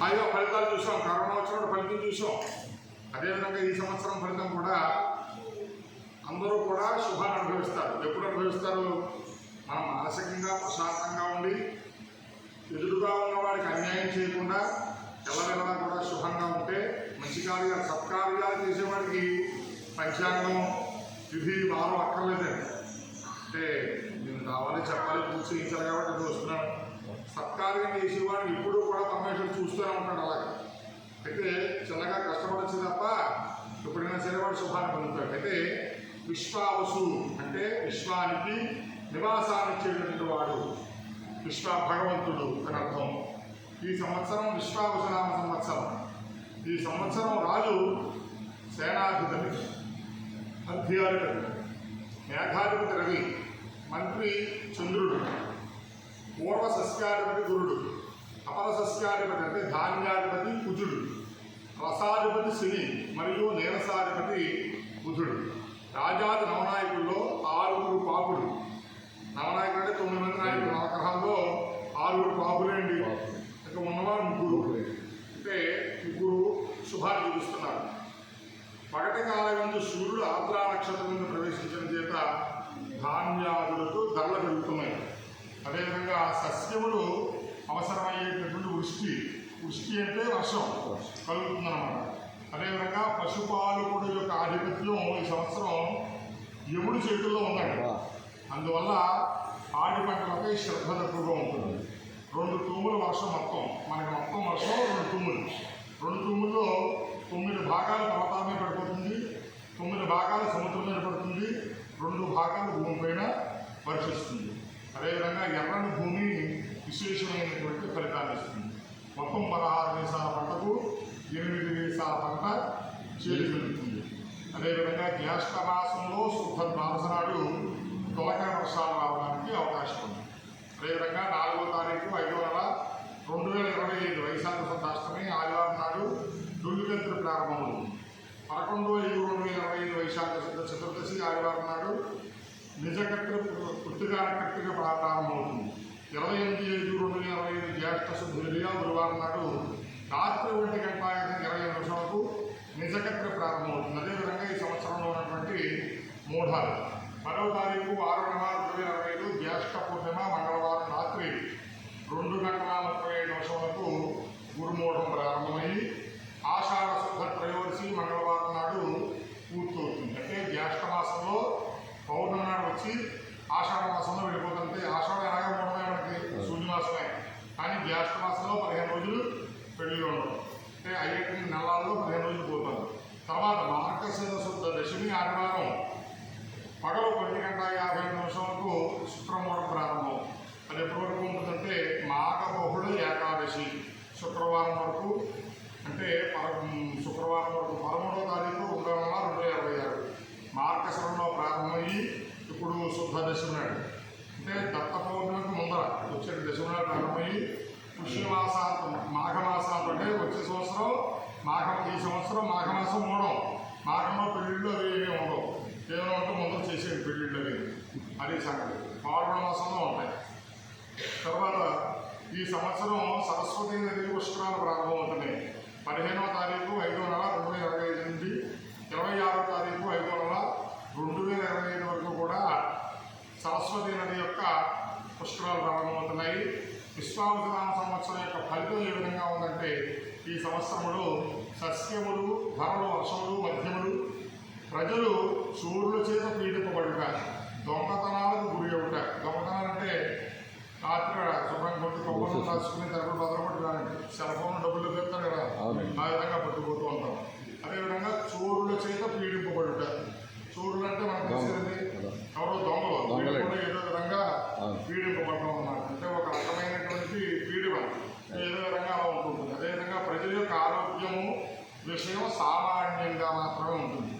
హాయిగా ఫలితాలు చూసాం. కరోనా వచ్చినప్పుడు ఫలితం చూసాం. అదేవిధంగా ఈ సంవత్సరం ఫలితం కూడా అందరూ కూడా శుభాన్ని అనుభవిస్తారు. ఎప్పుడు అనుభవిస్తారు? మనం మానసికంగా ప్రశాంతంగా ఉండి ఎదురుగా ఉన్న వాడికి అన్యాయం చేయకుండా ఎవరెవరా కూడా శుభంగా ఉంటే మంచి కార్యాలు సత్కార్యాలు చేసేవాడికి పంచాంగం విధి వారం అక్కర్లేదండి. అంటే నేను కావాలి చెప్పాలి పూజ చేయించాలి కాబట్టి వస్తున్నాను. సత్కార్యం చేసేవాడిని ఇప్పుడు కూడా పరమేశ్వరుడు చూస్తూనే ఉంటాడు అలాగే. అయితే చిన్నగా కష్టపడచ్చు తప్ప ఎప్పుడైనా సరే వాడు శుభాన్ని పొందుతాడు. అయితే విశ్వావసు అంటే విశ్వానికి నివాసాన్ని ఇచ్చేటటువంటి వాడు విశ్వ భగవంతుడు అని అర్థం. ఈ సంవత్సరం విశ్వావసనామ సంవత్సరం. ఈ సంవత్సరం రాజు సేనాధిపతి అధ్యాధిపతి మేఘాధిపతి రవి మంత్రి చంద్రుడు. పూర్వ సస్యాధిపతి గురుడు అపర సస్యాధిపతి అంటే ధాన్యాధిపతి కుజుడు రసాధిపతి శని మరియు నీరసాధిపతి బుధుడు. రాజాది నవనాయకుల్లో ఆరుగురు పాపుడు నవనాయకుడు అంటే తొమ్మిది మంది నాయకులు. నవగ్రహాల్లో ఆరుగురు పాపులేండి ఇక ఉన్నవారు ముగ్గురు. అంటే ముగ్గురు శుభాన్ని చూపిస్తున్నారు. పగటి కాలమందు సూర్యుడు ఆద్రా నక్షత్రం ప్రవేశించిన చేత ధాన్యాదులకు ధరలు పెరుగుతున్నాయి. అదేవిధంగా సస్యములు అవసరమయ్యేటటువంటి వృష్టి. వృష్టి అంటే వర్షం. కలుగుతుందన్నమాట. అదేవిధంగా పశుపాలకుడు యొక్క ఆధిపత్యం ఈ సంవత్సరం యముడి చేతుల్లో ఉందండి. అందువల్ల ఆడి పంటలపై శ్రద్ధ తక్కువగా ఉంటుంది. రెండు తూముల వర్షం మొత్తం. మనకి మొత్తం వర్షం రెండు తుమ్ములు రెండు తుమ్ముల్లో తొమ్మిది భాగాలు పర్వతాల మీద పడిపోతుంది. తొమ్మిది భాగాలు సముద్రం మీద పడుతుంది. రెండు భాగాలు భూమి పైన వర్షిస్తుంది. అదేవిధంగా ఎర్రని భూమి విశేషమైనటువంటి ఫలితాన్ని ఇస్తుంది. మొత్తం పదహారు దేశాల పంటకు ఎనిమిది దేశాల పంట చేరుకుంటుంది అదేవిధంగా జ్యేష్ఠ మాసంలో శుద్ధ ద్వాదశ నాడు తొలకరి వర్షాలు రావడానికి అవకాశం ఉంది. అదేవిధంగా నాలుగో తారీఖు ఐదో నెల రెండు వేల ఇరవై ఐదు వైశాఖ శతాష్టమి ఆదివారం నాడు దుర్గంతులు ప్రారంభమవుతుంది. పదకొండు ఐదు రెండు వేల ఇరవై ఐదు వైశాఖ శుద్ధ చతుర్దశి ఆదివారం నాడు నిజకర్త పుట్టుగా కర్తగా ప్రారంభమవుతుంది. ఇరవై ఎనిమిది ఐదు రెండు వేల ఇరవై ఐదు జ్యేష్ఠ శుద్ధులుగా గురువారం నాడు రాత్రి ఒంటి గంట ఇరవై ఐదు నిమిషాలకు నిజకర్త ప్రారంభమవుతుంది. అదేవిధంగా ఈ సంవత్సరంలో ఉన్నటువంటి మూఢాలు. పదవ తారీఖు ఆరు నెల రెండు వేల ఇరవై ఐదు జ్యేష్ఠ పూర్ణిమ మంగళవారం రాత్రి రెండు గంటల ముప్పై ఐదు నిమిషాలకు గురుమూఢం ప్రారంభం ఆషాఢ శుద్ధ త్రయోదశి మంగళవారం నాడు పూర్తవుతుంది అంటే జ్యేష్ఠ మాసంలో పౌర్ణమి నాడు వచ్చి ఆషాఢ మాసంలో వెళ్ళిపోతుంటే ఆషాఢ ఎలాగా మూడమే మనకి సూర్యమాసమే కానీ జ్యేష్ఠ మాసంలో పదిహేను రోజులు పెళ్ళి ఉండవు అంటే అయ్యేటి నెలల్లో పదిహేను రోజులు పోతారు తర్వాత మార్గశిర శుద్ధ దశమి ఆదివారం పగలు ఒంటి గంట యాభై ఐదు నిమిషాలకు శుక్రవారం ప్రారంభం అది ఎప్పటి ఉంటుందంటే మాఘబహుళ ఏకాదశి శుక్రవారం వరకు అంటే పర శుక్రవారం వరకు పదమూడవ తారీఖు రెండు వందల రెండు వేల ఇరవై ఆరు. మార్గశరంలో ప్రారంభమయ్యి ఇప్పుడు శుద్ధ దశమినాడు. అంటే దత్త పౌర్ణమికి ముందర వచ్చే దశమినాడు ప్రారంభమయ్యి పుష్యమాసాంతం మాఘమాసాంతం అంటే వచ్చే సంవత్సరం మాఘం ఈ సంవత్సరం మాఘమాసం మూడవ మాఘంలో పెళ్ళిళ్ళు అవి ఏమీ ఉండవు. కేవలం అంటే ముందర చేసేది పెళ్ళిళ్ళు అవి. అది సంగతి. పాల్గొన మాసంలో ఉంటాయి. తర్వాత ఈ సంవత్సరం సరస్వతి నది పుష్కరాలు ప్రారంభమవుతున్నాయి పదిహేనవ తారీఖు ఐదో నెల రెండు వేల ఇరవై ఐదు నుండి ఇరవై ఆరో తారీఖు ఐదో నెల రెండు వేల ఇరవై ఐదు వరకు కూడా సరస్వతి నది యొక్క పుష్కరాలు ప్రారంభమవుతున్నాయి విశ్వావసరామ సంవత్సరం యొక్క ఫలితం ఏ విధంగా ఉందంటే ఈ సంవత్సరంలో సస్యములు ధరలు వర్షములు మధ్యములు ప్రజలు సూర్యుల చేత పీడింపబడుట దొంగతనాలకు గురి అవుట దొంగతనాలు అంటే రాత్రి శుభ్రం కొట్టి కొబ్బరి రాసుకుని తరగతి భద్రపడి రానండి సెల్ ఫోన్ డబ్బులు పెడతారు కదా. ఆ విధంగా పట్టుకుపోతూ ఉంటాం. అదేవిధంగా చోరుల చేత పీడింపబడుట. చోరులు అంటే మనకు తెలిసింది ఎవరో దొంగలు. కూడా ఏదో విధంగా. పీడింపబడటం అన్నమాట. అంటే ఒక రకమైనటువంటి పీడిమ ఏదో విధంగా అలా ఉంటుంది. అదేవిధంగా ప్రజల యొక్క ఆరోగ్యము విషయం సామాన్యంగా మాత్రమే ఉంటుంది.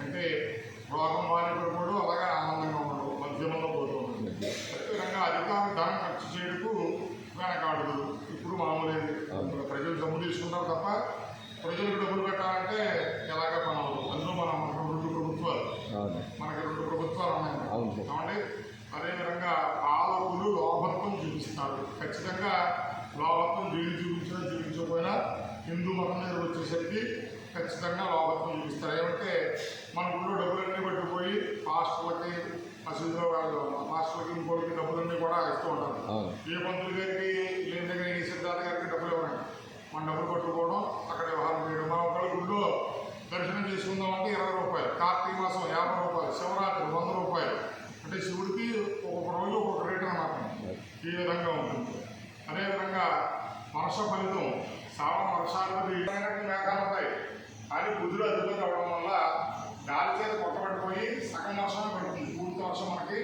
తీసుకుంటారు తప్ప ప్రజలకు డబ్బులు పెట్టాలంటే ఎలాగ పని అవ్వదు అందులో మనం రెండు ప్రభుత్వాలు. మనకి రెండు ప్రభుత్వాలు ఉన్నాయి. కాబట్టి అదేవిధంగా పాలకులు లోభత్వం చూపిస్తారు. ఖచ్చితంగా లోభత్వం జైలు చూపించినా చూపించకపోయినా హిందూ మతం మీద వచ్చేసరికి ఖచ్చితంగా లోపత్వం చూపిస్తారు. ఏమంటే మన ఊళ్ళో డబ్బులన్నీ పట్టుకుపోయి పాస్టర్లకి మసీదులో వాళ్ళు మాస్టర్లకి ఇంకోటికి డబ్బులన్నీ కూడా ఇస్తూ ఉంటారు. ఏ పంతులు గారికి లేని దగ్గర ఈ సిద్ధార్థ గారికి డబ్బులు ఇవ్వడం మన డబ్బులు పట్టుకోవడం అక్కడ వ్యవహారం చేయడం మన ఒకళ్ళ గుళ్ళో దర్శనం అంటే ఇరవై రూపాయలు. కార్తీక మాసం యాభై రూపాయలు శివరాత్రి వంద రూపాయలు. అంటే శివుడికి ఒక్కొక్క రోజు ఒక్కొక్క రేటు అనమాట ఈ విధంగా ఉంటుంది. అదేవిధంగా వర్ష ఫలితం శ్రావణ వర్షాలు మేఘాలు ఉంటాయి? కానీ బుధుడు అధిపతి అవడం వల్ల గాలి చేత కొట్టబడిపోయి సగం వర్షం పడుతుంది. పూర్తి వర్షం మనకి